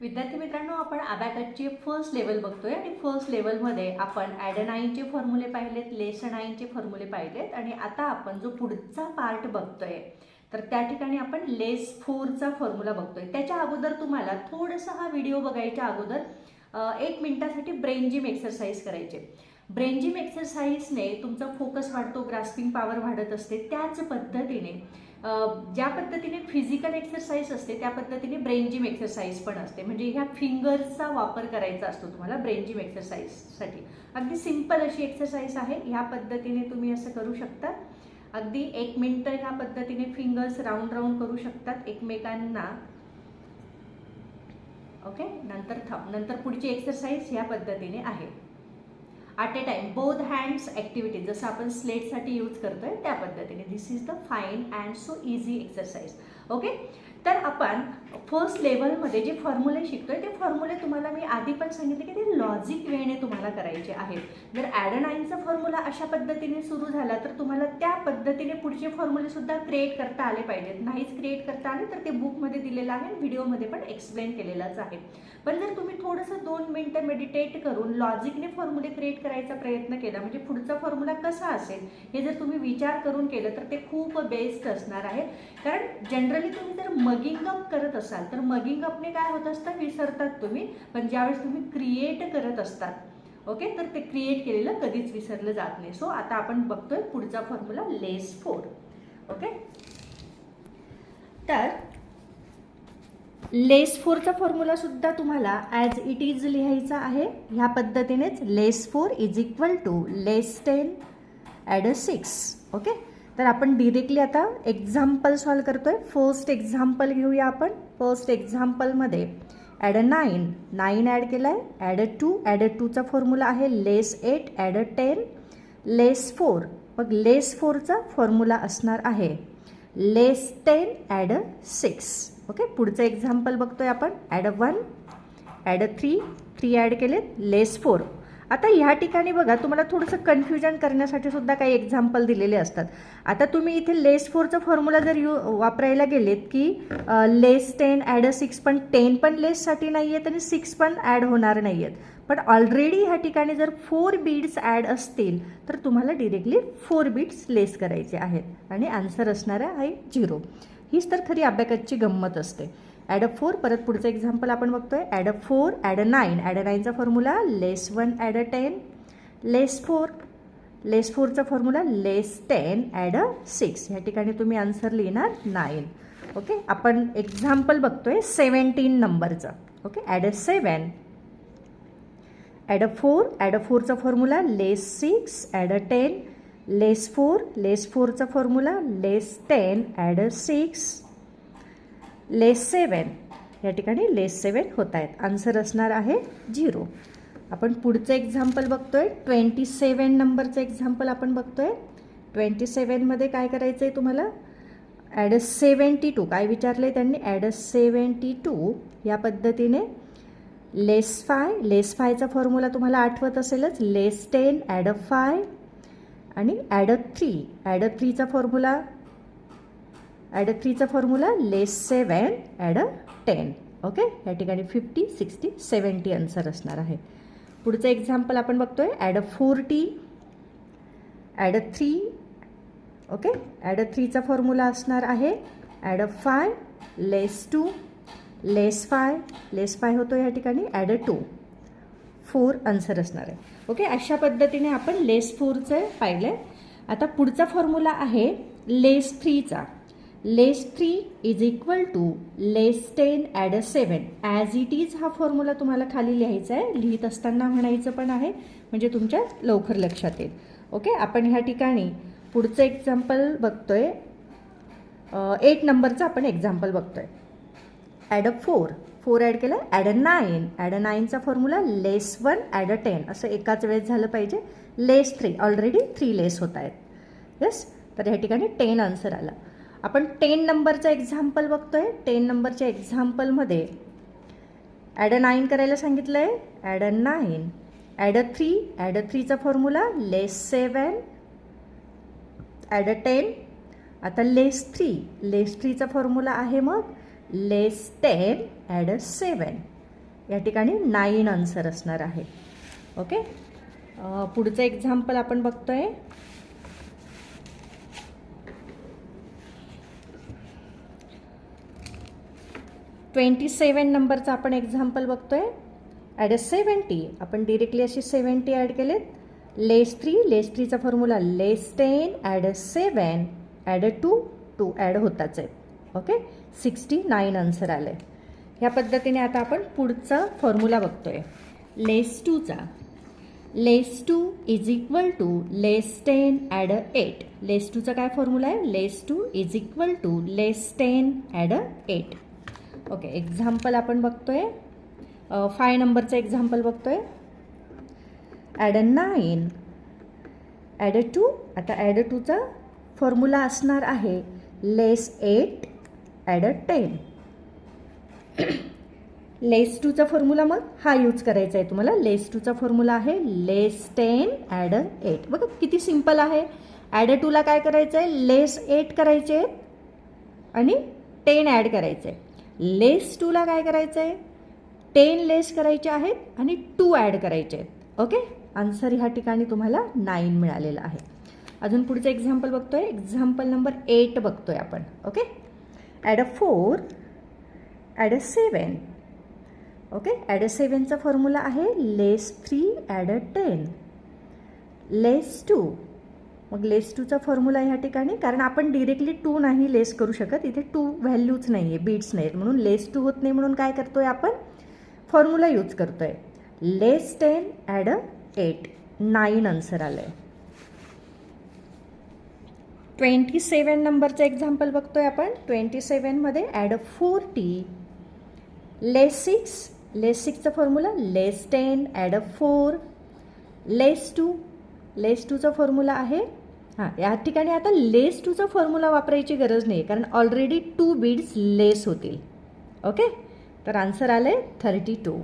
विद्यार्थी मित्रांनो आपण अबॅकटचे फर्स्ट लेवल बघतोय आणि फर्स्ट लेवलमध्ये आपण ॲडनाईनचे फॉर्म्युले पाहिलेत लेसनाईनचे फॉर्म्युले पाहिलेत आणि आता आपण जो पुढचा पार्ट बघतोय तर त्या ठिकाणी आपण लेस फोरचा फॉर्म्युला बघतोय. त्याच्या अगोदर तुम्हाला थोडंसं हा व्हिडिओ बघायच्या अगोदर एक मिनिटासाठी ब्रेन जिम एक्सरसाइज करायचे. ब्रेन जिम एक्सरसाइजने तुमचा फोकस वाढतो ग्रास्पिंग पॉवर वाढत असते. त्याच पद्धतीने ज्या पद्धतीने फिजिकल एक्सरसाइज असते त्या पद्धतीने ब्रेन जिम एक्सरसाइज पण असते. म्हणजे ह्या फिंगर्सचा वापर करायचा असतो तुम्हाला ब्रेन जिम एक्सरसाइजसाठी अगदी सिंपल अशी एक्सरसाइज आहे. ह्या पद्धतीने तुम्ही असं करू शकता. अगदी एक मिनटं ह्या पद्धतीने फिंगर्स राऊंड राऊंड करू शकतात एकमेकांना. ओके नंतर थप नंतर पुढची एक्सरसाइज ह्या पद्धतीने आहे. At a time both hands activity जसं आपण स्लेटसाठी यूज करतोय त्या पद्धतीने. This is the fine and so easy exercise okay तर आपण फर्स्ट लेवलमध्ये जे फॉर्म्युले शिकतोय ते फॉर्म्युले तुम्हाला मी आधी पण सांगितले की ते लॉजिक वेने तुम्हाला करायचे आहेत. जर ॲडनाईनचा फॉर्म्युला अशा पद्धतीने सुरू झाला तर तुम्हाला त्या पद्धतीने पुढचे फॉर्म्युलेसुद्धा क्रिएट करता आले पाहिजेत. नाहीच क्रिएट करता आले तर ते बुकमध्ये दिलेलं आहे व्हिडिओमध्ये पण एक्सप्लेन केलेलंच आहे. पण जर तुम्ही थोडंसं दोन मिनटं मेडिटेट करून लॉजिकने फॉर्म्युले क्रिएट करायचा प्रयत्न केला म्हणजे पुढचा फॉर्म्युला कसा असेल हे जर तुम्ही विचार करून केलं तर ते खूप बेस्ट असणार आहे. कारण जनरली तुम्ही जर मगिंग अप करत असाल तर मगिंग अपने काय होत असतं? विसरतात तुम्ही. पण ज्यावेळेस तुम्ही क्रिएट करत असतात ओके तर ते क्रिएट केलेलं कधीच विसरलं जात नाही. सो आता आपण बघतोय पुढचा फॉर्म्युला लेस फोर ओके तर लेस फोरचा फॉर्म्युला सुद्धा तुम्हाला ॲज इट इज लिहायचा आहे. ह्या पद्धतीनेच less four is equal to less ten add a six okay तर आपण डिरेक्टली आता एक्झाम्पल सॉल्व करतो आहे फर्स्ट एक्झाम्पल घेऊया आपण. First एक्झाम्पलमध्ये add a nine nine add केला आहे add a two add a टूचा formula आहे less eight add a ten less four मग लेस फोरचा फॉर्म्युला असणार आहे. Less ten add a six okay पुढचं एक्झाम्पल बघतोय आपण. Add a one add a three three add केलेत. लेस फोर आता ह्या ठिकाणी बघा तुम्हाला थोडंसं कन्फ्युजन करण्यासाठी सुद्धा काही एक्झाम्पल दिलेले असतात. आता तुम्ही इथे लेस फोरचा फॉर्म्युला जर यू वापरायला गेलेत की less ten add a six पण टेन पण लेससाठी नाही आहेत आणि सिक्स पण ॲड होणार नाही आहेत पण ऑलरेडी ह्या ठिकाणी जर फोर बीड्स ॲड असतील तर तुम्हाला डिरेक्टली फोर बीड्स लेस करायचे आहेत. आणि आन्सर असणार आहे झिरो हीच तर खरी अभ्याकची गंमत असते. ॲड अ फोर परत पुढचं एक्झाम्पल आपण बघतोय. Add a four add a nine add a नाईनचा formula less one add a ten less four less फोरचा formula less ten add a six ह्या ठिकाणी तुम्ही आन्सर लिहिणार नाईन ओके आपण एक्झाम्पल बघतोय सेवन्टीन नंबरचं okay add a seven add a four add a फोरचा formula less six add a ten less four less फोरचा formula less ten add a six less seven या ठिकाणी लेस सेवन होत आहेत आन्सर असणार आहे झिरो आपण पुढचं एक्झाम्पल बघतोय. ट्वेंटी सेवन नंबरचं एक्झाम्पल आपण बघतोय. ट्वेंटी सेवनमध्ये काय करायचं आहे तुम्हाला? ॲड अ सेवन्टी टू काय विचारलं आहे त्यांनी? ॲड अ सेवन्टी टू या पद्धतीने. लेस फाय लेस फायचा फॉर्म्युला तुम्हाला आठवत असेलच. Less ten add a five आणि add a three add a थ्रीचा formula add a थ्रीचा formula less seven add a ten okay या ठिकाणी फिफ्टी सिक्स्टी सेवन्टी आन्सर असणार आहे. पुढचं एक्झाम्पल आपण बघतो आहे add a forty add a three okay add a थ्रीचा formula असणार आहे. Add a five less two less five less five होतो या ठिकाणी. Add a two four answer असणार आहे. ओके अशा पद्धतीने आपण लेस फोरचं पाहिलं आहे आता पुढचा फॉर्म्युला आहे less थ्रीचा less three is equal to less ten add a seven as it is हा फॉर्म्युला तुम्हाला खाली लिहायचा आहे. लिहित असताना म्हणायचं पण आहे. म्हणजे तुमच्या लवकर लक्षात येईल. ओके आपण ह्या ठिकाणी पुढचं एक्झाम्पल बघतोय. एट नंबरचं आपण एक्झाम्पल बघतोय. Add a four four add केलं add a nine add a नाईनचा formula less one add a ten असं एकाच वेळेस झालं पाहिजे. Less three already three less होत आहेत. येस तर ह्या ठिकाणी टेन आन्सर आला. आपण टेन नंबरचा एक्झाम्पल बघतोय. टेन नंबरच्या एक्झाम्पलमध्ये ॲड अ नाईन करायला सांगितलं आहे add a nine add a three add a थ्रीचा formula less seven add a ten आता लेस थ्री लेस थ्रीचा फॉर्म्युला आहे मग less ten add a seven या ठिकाणी नाईन आन्सर असणार आहे. ओके पुढचं एक्झाम्पल आपण बघतो आहे ट्वेंटी सेवन नंबरचा आपण एक्झाम्पल बघतोय. ॲड अ सेवन्टी आपण डिरेक्टली अशी सेवन्टी ॲड केलेत. Less three less थ्रीचा formula less ten add a seven add a two two add होताच आहे. ओके सिक्स्टी नाईन आन्सर आलं. आहे ह्या पद्धतीने आता आपण पुढचा फॉर्म्युला बघतोय. Less टूचा less two is equal to less ten add a eight less टूचा काय फॉर्म्युला आहे? Less two is equal to less ten add a eight okay example आपण बघतोय. फाय नंबरचं एक्झाम्पल बघतोय. Add a nine add a two आता add a टूचा formula असणार आहे. Less eight add a ten less टूचा formula मग हा यूज करायचा आहे तुम्हाला. लेस टूचा फॉर्म्युला आहे. Less ten add a eight बघा किती सिंपल आहे. ॲड अ टूला काय करायचं आहे लेस एट करायचे. आहेत आणि टेन ॲड करायचं आहे लेस टूला काय करायचं आहे? टेन लेस करायचे आहेत आणि टू ॲड करायचे आहेत. ओके आन्सर ह्या ठिकाणी तुम्हाला नाईन मिळालेलं आहे. अजून पुढचं एक्झाम्पल बघतोय. एक्झाम्पल नंबर एट बघतोय आपण. Okay add a four add a seven okay add a सेवनचा formula आहे less three add a ten less two मग लेस टूचा फॉर्म्युला ह्या ठिकाणी कारण आपण डिरेक्टली टू नाही लेस करू शकत इथे टू व्हॅल्यूच नाही आहे बीट्स नाहीत म्हणून लेस टू होत नाही म्हणून काय करतो आहे आपण? फॉर्म्युला यूज करतो आहे less ten add a eight nine answer आलं आहे ट्वेंटी सेवन नंबरचं एक्झाम्पल बघतोय आपण. Twenty सेवनमध्ये add a forty less six less सिक्सचा formula less ten add a four less two less टूचा formula आहे. हां या ठिकाणी आता लेस टूचा फॉर्म्युला वापरायची गरज नाही कारण ऑलरेडी टू बीड्स लेस होतील. ओके तर आन्सर आलं आहे थर्टी टू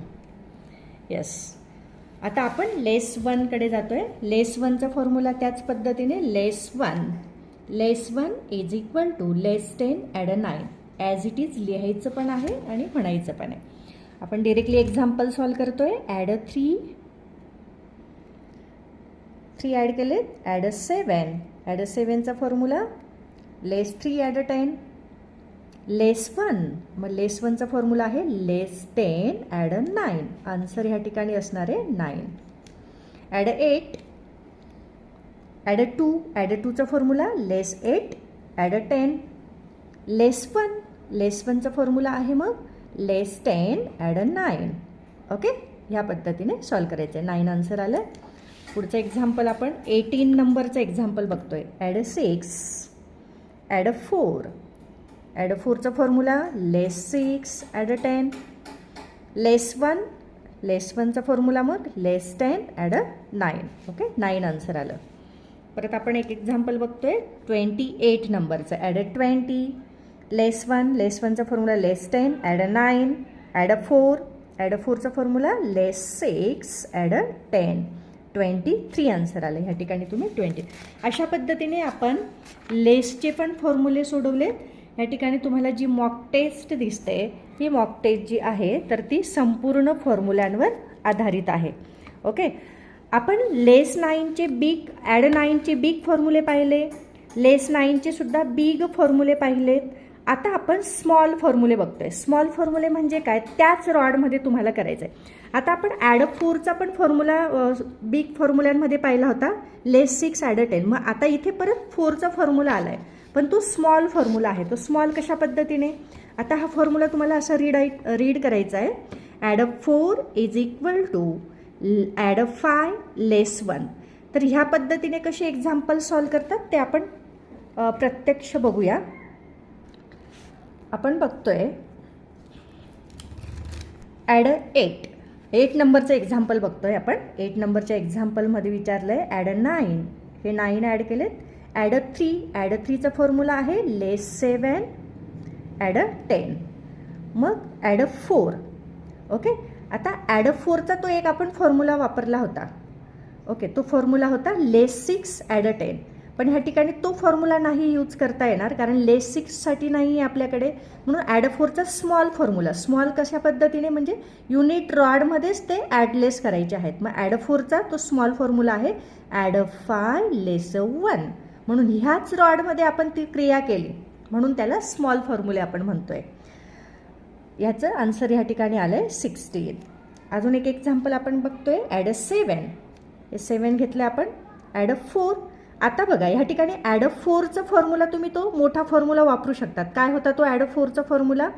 येस आता आपण लेस वनकडे जातो आहे लेस वनचा फॉर्म्युला त्याच पद्धतीने less one. Less one is equal to less ten add a nine as it is लिहायचं पण आहे आणि म्हणायचं पण आहे. आपण डिरेक्टली एक्झाम्पल सॉल्व करतो आहे add a three three add केलेत add a seven add a सेवनचा formula less three add a ten less one मग लेस वनचा फॉर्म्युला आहे less ten add a nine answer ह्या ठिकाणी असणार आहे nine add a eight add a two add a टूचा formula less eight add a ten less one less वनचा formula आहे मग less ten add a nine okay ह्या पद्धतीने solve करायचं आहे नाईन आन्सर आलं. पुढचं एक्झाम्पल आपण एटीन नंबरचं एक्झाम्पल बघतो आहे add a six add a four add a फोरचा formula less six add a ten less one less वनचा formula मग less ten add a nine okay nine answer आलं. परत आपण एक एक्झाम्पल बघतो आहे ट्वेंटी एट नंबरचं add a twenty less one less वनचा formula less ten add a nine add a four add a फोरचा formula less six add a ten twenty three answer आलं. ह्या ठिकाणी तुम्ही ट्वेंटी अशा पद्धतीने आपण लेसचे पण फॉर्म्युले सोडवलेत. या ठिकाणी तुम्हाला जी मॉक टेस्ट दिसते ही मॉक टेस्ट जी आहे तर ती संपूर्ण फॉर्म्युल्यांवर आधारित आहे. ओके आपण लेस नाईनचे बिग ॲड नाईनचे बिग फॉर्म्युले पाहिले. लेस नाईनचे सुद्धा बिग फॉर्म्युले पाहिलेत. आता आपण स्मॉल फॉर्म्युले बघतोय. स्मॉल फॉर्म्युले म्हणजे काय? त्याच रॉडमध्ये तुम्हाला करायचं आहे आता आपण ॲड फोरचा पण फॉर्म्युला बिग फॉर्म्युल्यांमध्ये पाहिला होता. लेस सिक्स ॲड टेन मग आता इथे परत फोरचा फॉर्म्युला आला आहे पण तो स्मॉल फॉर्म्युला आहे. तो स्मॉल कशा पद्धतीने? आता हा फॉर्म्युला तुम्हाला असा रीड रीड करायचा आहे add four is equal to add a five less one तर ह्या पद्धतीने कसे एक्झाम्पल सॉल्व करतात? ते आपण प्रत्यक्ष बघूया. आपण बघतोय. ॲड अ एट एट नंबरचं एक्झाम्पल बघतोय आपण. एट नंबरच्या एक्झाम्पलमध्ये विचारलं आहे ॲड अ नाईन हे नाईन ॲड केलेत. Add a three add a थ्रीचा formula आहे less seven add a ten मग ॲड अ फोर ओके आता ॲड अ फोरचा तो एक आपण फॉर्म्युला वापरला होता. ओके तो फॉर्म्युला होता less six add a ten पण ह्या ठिकाणी तो फॉर्म्युला नाही यूज करता येणार कारण लेस सिक्ससाठी नाही आहे आपल्याकडे. म्हणून ॲड फोरचा स्मॉल फॉर्म्युला स्मॉल कशा पद्धतीने? म्हणजे युनिट रॉडमध्येच ते ॲडलेस करायचे आहेत. मग ॲड फोरचा तो स्मॉल फॉर्म्युला आहे. ॲड फाय लेस वन म्हणून ह्याच रॉडमध्ये आपण ती क्रिया केली. म्हणून त्याला स्मॉल फॉर्म्युले आपण म्हणतोय. याचं आन्सर ह्या ठिकाणी आलं आहे सिक्स्टीन अजून एक एक्झाम्पल आपण बघतोय. ॲड अ सेवन हे सेवन घेतलं आपण. ॲड अ फोर आता बघा ह्या ठिकाणी ॲड ऑफ फोरचा फॉर्म्युला तुम्ही तो मोठा फॉर्म्युला वापरू शकतात. काय होता तो ॲड ऑफ फोरचा formula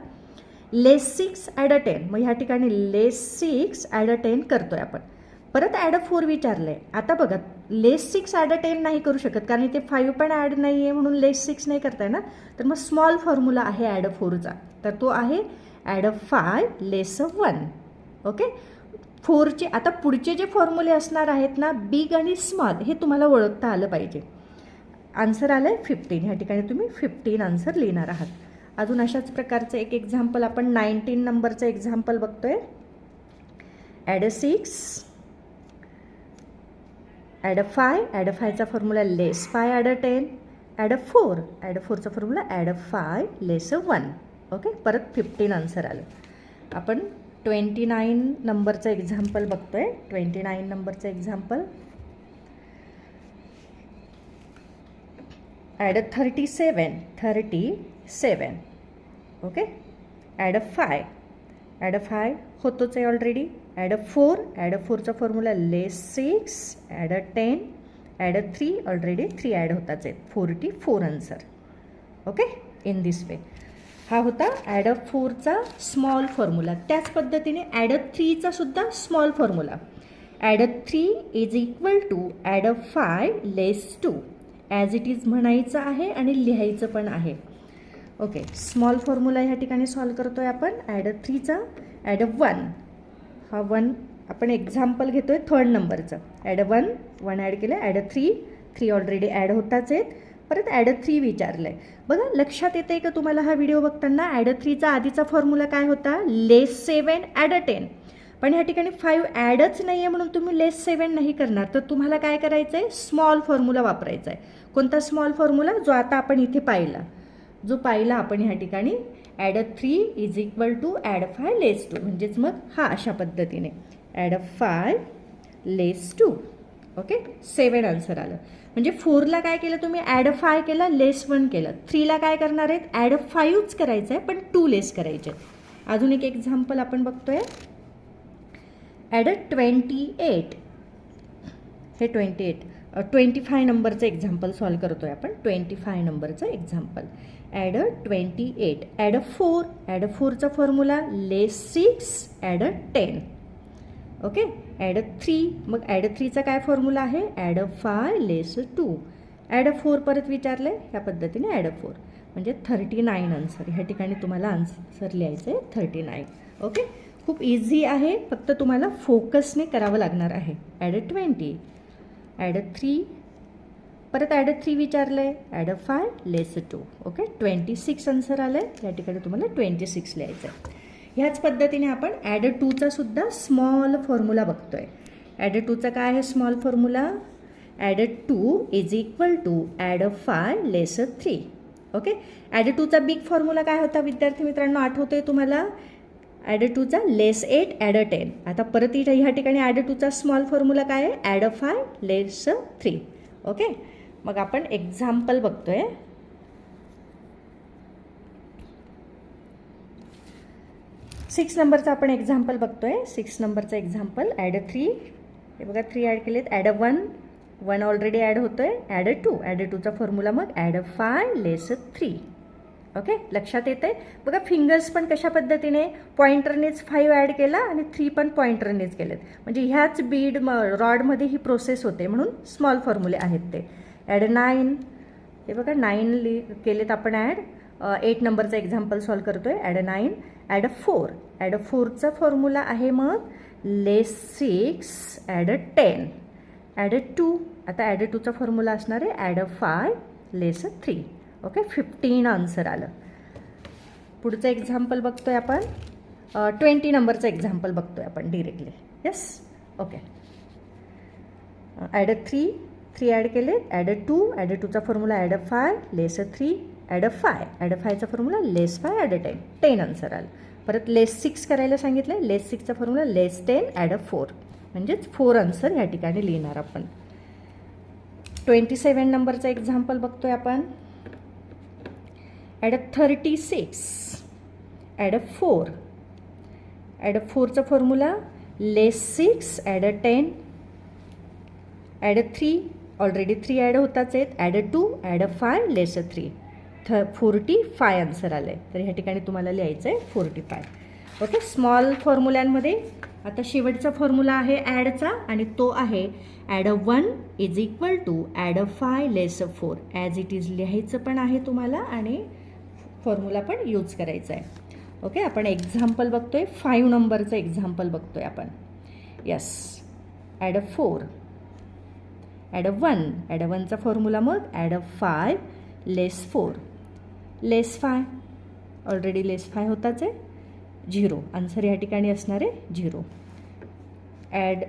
less six add a ten मग ह्या ठिकाणी less six add a ten करतोय आपण. परत ॲड अ फोर विचारलं आहे आता बघा less six add a ten नाही करू शकत कारण इथे फाईव्ह पण ॲड नाही आहे म्हणून लेस सिक्स नाही करताय ना? तर मग स्मॉल फॉर्म्युला आहे ॲड अ फोरचा तर तो आहे add a five less a one okay फोरचे आता पुढचे जे फॉर्म्युले असणार आहेत ना बिग आणि स्मॉल हे तुम्हाला ओळखता आलं पाहिजे. आन्सर आलं आहे फिफ्टीन ह्या ठिकाणी तुम्ही फिफ्टीन आन्सर लिहिणार आहात. अजून अशाच प्रकारचं एक एक्झाम्पल आपण नाईन्टीन नंबरचं एक्झाम्पल बघतो आहे add a six add a five add a फायचा formula less five add a ten add a four add a फोरचा formula add a five less a one okay परत फिफ्टीन आन्सर आलं. आपण twenty nine नंबरचं example बघतो आहे twenty nine नंबरचं example. Add a thirty seven thirty seven okay add a five add a five होतोच आहे already add a four add a फोरचा formula less six add a ten add a three already three add होताच आहेत. Forty four answer okay in this way हा होता add a फोरचा small formula त्याच पद्धतीने ॲड अ थ्रीचा सुद्धा small formula add a three is equal to add a five less two as it is म्हणायचं आहे आणि लिहायचं पण आहे. ओके स्मॉल फॉर्म्युला ह्या ठिकाणी सॉल्व करतो आहे आपण ॲड अ थ्रीचा ॲड अ वन हा वन आपण एक्झाम्पल घेतो आहे थर्ड नंबरचं add a one one add केलं add a three three already add होताच आहेत. परत ॲड अ थ्री विचारलं आहे बघा लक्षात येते का तुम्हाला हा व्हिडिओ बघताना? ॲड थ्रीचा आधीचा फॉर्म्युला काय होता? Less seven add a ten पण ह्या ठिकाणी फाईव्ह ॲडच नाही आहे म्हणून तुम्ही लेस सेवन नाही करणार. तर तुम्हाला काय करायचं आहे स्मॉल फॉर्म्युला वापरायचा आहे कोणता स्मॉल फॉर्म्युला जो आता आपण इथे पाहिला. जो पाहिला आपण ह्या ठिकाणी add a three is equal to add five less two म्हणजेच मग हा अशा पद्धतीने. Add a five less two okay? Seven answer आलं. म्हणजे फोरला काय केलं तुम्ही? ॲड फाय केला लेस वन केलं. थ्रीला काय करणार आहेत? ॲड अ फाईव्हच करायचं आहे पण टू लेस करायचे आहेत. अजून एक एक्झाम्पल आपण बघतोय. ॲड अ ट्वेंटी एट हे ट्वेंटी एट ट्वेंटी फाय नंबरचं एक्झाम्पल सॉल्व करतो आहे आपण. ट्वेंटी फाय नंबरचं example add a twenty eight add a four add a फोरचा formula less six add a ten okay? Add a three मग add a थ्रीचा काय फॉर्म्युला आहे? Add a five less two add a four परत विचारलं आहे ह्या पद्धतीने ॲड अ फोर म्हणजे थर्टी नाईन आन्सर ह्या ठिकाणी तुम्हाला आन्सर लिहायचं आहे थर्टी नाईन ओके खूप इझी आहे. फक्त तुम्हाला फोकसने करावं लागणार आहे. Add a twenty add a three परत ॲड अ थ्री विचारलं आहे add a five less two okay twenty six answer आलं आहे या ठिकाणी तुम्हाला ट्वेंटी सिक्स लिहायचं आहे ह्याच पद्धतीने आपण ॲड टूचा सुद्धा स्मॉल फॉर्म्युला बघतो आहे ॲड टूचा काय आहे small formula add two is equal to add a five less three okay add टूचा big formula काय होता विद्यार्थी मित्रांनो? आठवतो आहे तुम्हाला ॲड टूचा लेस एट ॲड टेन आता परत इथं ह्या ठिकाणी ॲड टूचा स्मॉल फॉर्म्युला काय आहे? Add five less three okay मग आपण एक्झाम्पल बघतो आहे सिक्स नंबरचं आपण एक्झाम्पल बघतो आहे सिक्स नंबरचं एक्झाम्पल ॲड अ थ्री हे बघा थ्री ॲड केलेत. Add a one one already add होतो आहे add a two add a टूचा formula मग add a five less a three okay लक्षात येतं आहे बघा फिंगर्स पण कशा पद्धतीने पॉइंटरनेच फाईव्ह ॲड केला आणि थ्री पण पॉइंटरनेच केलेत. म्हणजे ह्याच बीड म रॉडमध्ये ही प्रोसेस होते म्हणून स्मॉल फॉर्म्युले आहेत ते. ॲड नाईन हे बघा नाईन लि केलेत आपण ॲड एट नंबरचं एक्झाम्पल सॉल्व करतो आहे add a nine add a four add a फोरचा फॉर्म्युला आहे मग less six add a ten add a two आता ॲड अ टूचा फॉर्म्युला असणार आहे. Add a five less a three okay fifteen answer आलं. पुढचं एक्झाम्पल बघतो आहे आपण ट्वेंटी नंबरचं एक्झाम्पल बघतो आहे आपण directly yes okay add a three three add केले add a two add a टूचा formula add a five less a three add a five add a फायचा formula less five add a ten ten answer आलं. परत less six करायला सांगितलं less सिक्सचा formula less ten add a four म्हणजेच four answer ह्या ठिकाणी लिहिणार आपण. Twenty seven नंबरचं एक्झाम्पल बघतोय आपण. Add a thirty six add a four add a फोरचा formula less six add a ten add a three already three add होताच आहेत. Add a two add a five less a three थ forty five answer आलं आहे तर ह्या ठिकाणी तुम्हाला लिहायचं आहे फोर्टी फाय. ओके स्मॉल फॉर्म्युल्यांमध्ये आता शेवटचा फॉर्म्युला आहे ॲडचा आणि तो आहे add a one is equal to add a five less a four. As it is लिहायचं पण आहे तुम्हाला आणि फॉर्म्युला पण यूज करायचा आहे ओके आपण एक्झाम्पल बघतो आहे फाईव्ह नंबरचं एक्झाम्पल बघतो आहे आपण. Yes add a four add a one add a वनचा formula मग add a five less four. Less five already less five होताच आहे. झिरो आन्सर या ठिकाणी असणार आहे झिरो ॲड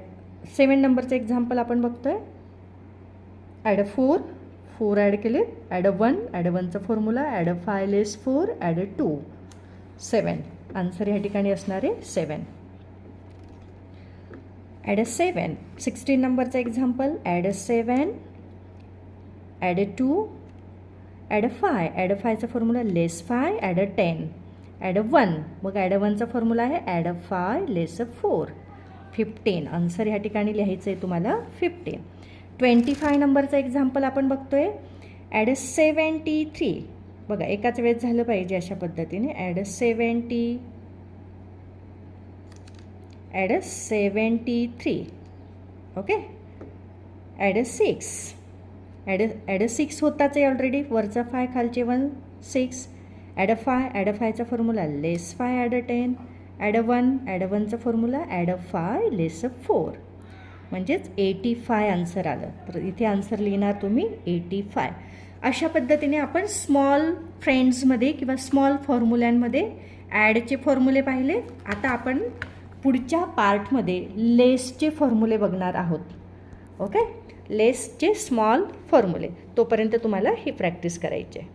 सेवन नंबरचं एक्झाम्पल आपण बघतो आहे add a four four add केले add a one add a वनचा formula add a five less four add a two seven answer ह्या ठिकाणी असणार आहे seven add a seven sixteen नंबरचं example add a seven add a two add a five add a फायचा formula less five add a ten add a one मग add a वनचा formula आहे add a five less a four fifteen answer ह्या ठिकाणी लिहायचं आहे तुम्हाला fifteen twenty five नंबरचं example आपण बघतो आहे ॲड अ सेवन्टी थ्री बघा एकाच वेळेस झालं पाहिजे अशा पद्धतीने. Add a seventy add a seventy three okay add a six add add a six होताच आहे ऑलरेडी वरचा फाय खालचे one six add a five add a फायचा formula less five add a ten add a one add a वनचा formula add a five less a four म्हणजेच eighty five answer आलं. तर इथे answer लिहिणार तुम्ही eighty five अशा पद्धतीने आपण small फ्रेंड्समध्ये किंवा स्मॉल फॉर्म्युल्यांमध्ये ॲडचे फॉर्म्युले पाहिले. आता आपण पुढच्या पार्टमध्ये लेसचे फॉर्म्युले बघणार आहोत. ओके लेसचे स्मॉल फॉर्म्युले तोपर्यंत तुम्हाला ही प्रॅक्टिस करायची आहे.